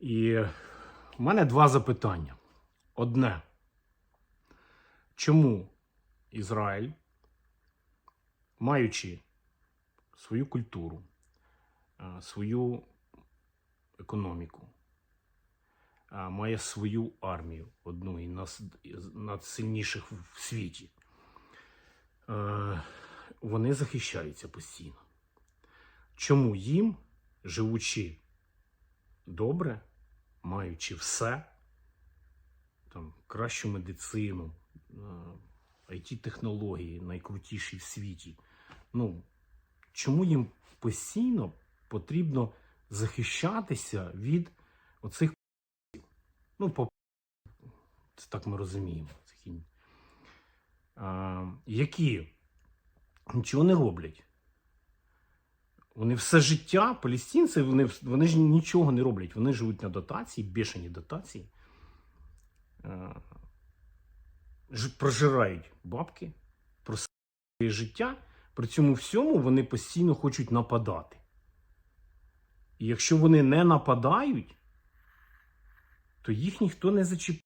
І в мене два запитання. Одне. Чому Ізраїль, маючи свою культуру, свою економіку, має свою армію, одну із найсильніших в світі, е, вони захищаються постійно. Чому їм, живучи добре, маючи все, там, кращу медицину, it технології найкрутіші в світі. Ну, чому їм постійно потрібно захищатися від оцих ну, по це так ми розуміємо, які нічого не роблять. Вони все життя, палестинці, вони, вони ж нічого не роблять. Вони живуть на дотації, бешені дотації. Е, прожирають бабки, про своє життя. При цьому всьому вони постійно хочуть нападати. І якщо вони не нападають, то їх ніхто не зачіпає.